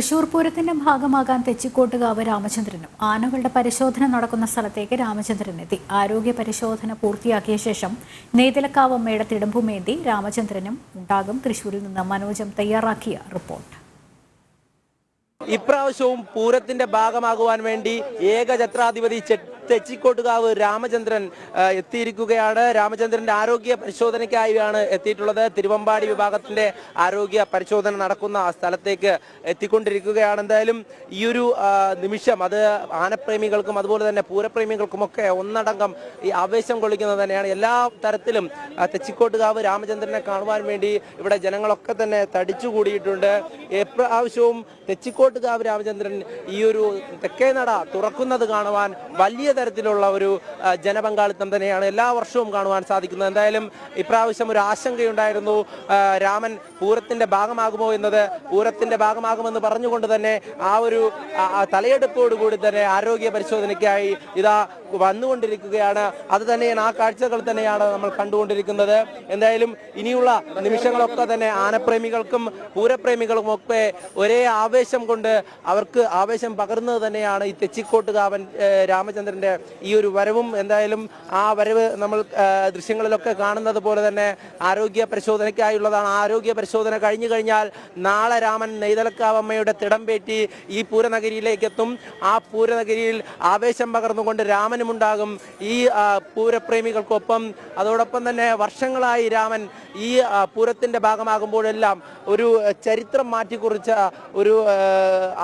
തൃശൂർ പൂരത്തിന്റെ ഭാഗമാകാൻ തെച്ചിക്കോട്ടുകാവ് രാമചന്ദ്രനും ആനകളുടെ പരിശോധന നടക്കുന്ന സ്ഥലത്തേക്ക് രാമചന്ദ്രൻ എത്തി. ആരോഗ്യ പരിശോധന പൂർത്തിയാക്കിയ ശേഷം നെയ്തലക്കാവ് അമ്മയുടെ തിടമ്പുമേന്തി രാമചന്ദ്രനും ഉണ്ടാകും. തൃശൂരിൽ നിന്ന് മനോജം തയ്യാറാക്കിയ റിപ്പോർട്ട്. ഇപ്രാവശ്യവും പൂരത്തിന്റെ ഭാഗമാകുവാൻ വേണ്ടി ഏകചത്രാധിപതി തെച്ചിക്കോട്ടുകാവ് രാമചന്ദ്രൻ എത്തിയിരിക്കുകയാണ്. രാമചന്ദ്രന്റെ ആരോഗ്യ പരിശോധനയ്ക്കായാണ് എത്തിയിട്ടുള്ളത്. തിരുവമ്പാടി വിഭാഗത്തിന്റെ ആരോഗ്യ പരിശോധന നടക്കുന്ന സ്ഥലത്തേക്ക് എത്തിക്കൊണ്ടിരിക്കുകയാണ്. എന്തായാലും ഈ ഒരു നിമിഷം അത് ആനപ്രേമികൾക്കും അതുപോലെ തന്നെ പൂരപ്രേമികൾക്കുമൊക്കെ ഒന്നടങ്കം ഈ ആവേശം കൊള്ളിക്കുന്നത് തന്നെയാണ്. എല്ലാ തരത്തിലും തെച്ചിക്കോട്ടുകാവ് രാമചന്ദ്രനെ കാണുവാൻ വേണ്ടി ഇവിടെ ജനങ്ങളൊക്കെ തന്നെ തടിച്ചുകൂടിയിട്ടുണ്ട് എപ്രാവശ്യവും തെച്ചിക്കോട്ടുകാവ് രാമചന്ദ്രൻ ഈ ഒരു തെക്കേ നട തുറക്കുന്നത് കാണുവാൻ വലിയ തരത്തിലുള്ള ഒരു ജനപങ്കാളിത്തം തന്നെയാണ് എല്ലാ വർഷവും കാണുവാൻ സാധിക്കുന്നത്. എന്തായാലും ഇപ്രാവശ്യം ഒരു ആശങ്കയുണ്ടായിരുന്നു. രാമൻ പൂരത്തിന്റെ ഭാഗമാകുമോ എന്നത് പൂരത്തിന്റെ ഭാഗമാകുമെന്ന് പറഞ്ഞുകൊണ്ട് തന്നെ ആ ഒരു തലയെടുപ്പോടുകൂടി തന്നെ ആരോഗ്യ പരിശോധനയ്ക്കായി ഇതാ വന്നുകൊണ്ടിരിക്കുകയാണ്. അത് തന്നെയാണ് ആ കാഴ്ചകൾ തന്നെയാണ് നമ്മൾ കണ്ടുകൊണ്ടിരിക്കുന്നത്. എന്തായാലും ഇനിയുള്ള നിമിഷങ്ങളൊക്കെ തന്നെ ആനപ്രേമികൾക്കും പൂരപ്രേമികൾക്കും ഒക്കെ ഒരേ ആവേശം കൊണ്ട് അവർക്ക് ആവേശം പകർന്നത് തന്നെയാണ് ഈ തെച്ചിക്കോട്ടുകാവൻ രാമചന്ദ്രന്റെ ഈ ഒരു വരവും എന്തായാലും ആ വരവ് നമ്മൾ ദൃശ്യങ്ങളിലൊക്കെ കാണുന്നത് പോലെ തന്നെ ആരോഗ്യ പരിശോധനയ്ക്കായുള്ളതാണ്. ആരോഗ്യ പരിശോധന കഴിഞ്ഞു കഴിഞ്ഞാൽ നാളെ രാമൻ നെയ്തലക്കാവമ്മയുടെ തിടംപേറ്റി ഈ പൂരനഗരിയിലേക്ക് എത്തും ആ പൂരനഗരിയിൽ ആവേശം പകർന്നുകൊണ്ട് രാമനുമുണ്ടാകും ഈ പൂരപ്രേമികൾക്കൊപ്പം. അതോടൊപ്പം തന്നെ വർഷങ്ങളായി രാമൻ ഈ പൂരത്തിന്റെ ഭാഗമാകുമ്പോഴെല്ലാം ഒരു ചരിത്രം മാറ്റിക്കുറിച്ച ഒരു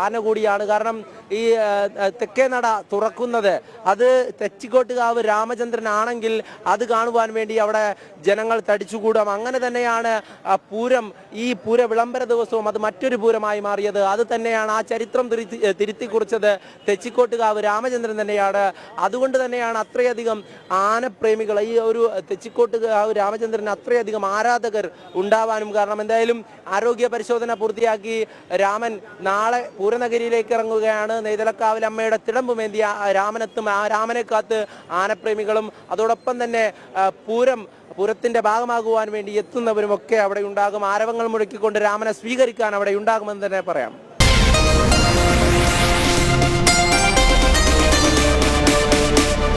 ആന കൂടിയാണ്. കാരണം ഈ ആ, ആ, തെക്കേ നട തുറക്കുന്നത് അത് തെച്ചിക്കോട്ടുകാവ് രാമചന്ദ്രൻ ആണെങ്കിൽ അത് കാണുവാൻ വേണ്ടി അവിടെ ജനങ്ങൾ തടിച്ചുകൂടാം. അങ്ങനെ തന്നെയാണ് പൂരം ഈ പൂര വിളംബര ദിവസവും അത് മറ്റൊരു പൂരമായി മാറിയത്. അത് തന്നെയാണ് ആ ചരിത്രം തിരുത്തി തിരുത്തി കുറിച്ചത് തെച്ചിക്കോട്ടുകാവ് രാമചന്ദ്രൻ തന്നെയാണ്. അതുകൊണ്ട് തന്നെയാണ് അത്രയധികം ആനപ്രേമികൾ ഈ ഒരു തെച്ചിക്കോട്ടുകാവ് രാമചന്ദ്രന് അത്രയധികം ആരാധകർ ഉണ്ടാവാനും കാരണം എന്തായാലും ആരോഗ്യ പരിശോധന പൂർത്തിയാക്കി രാമൻ നാളെ പൂരനഗരിയിലേക്ക് ഇറങ്ങുകയാണ്. തിടമ്പുമേന്തി ആ രാമനെത്തും ആ രാമനെ കാത്ത് ആനപ്രേമികളും അതോടൊപ്പം തന്നെ പൂരം പൂരത്തിന്റെ ഭാഗമാകുവാൻ വേണ്ടി എത്തുന്നവരും ഒക്കെ അവിടെ ഉണ്ടാകും. ആരവങ്ങൾ മുഴക്കിക്കൊണ്ട് രാമനെ സ്വീകരിക്കാൻ അവിടെ ഉണ്ടാകുമെന്ന് തന്നെ പറയാം.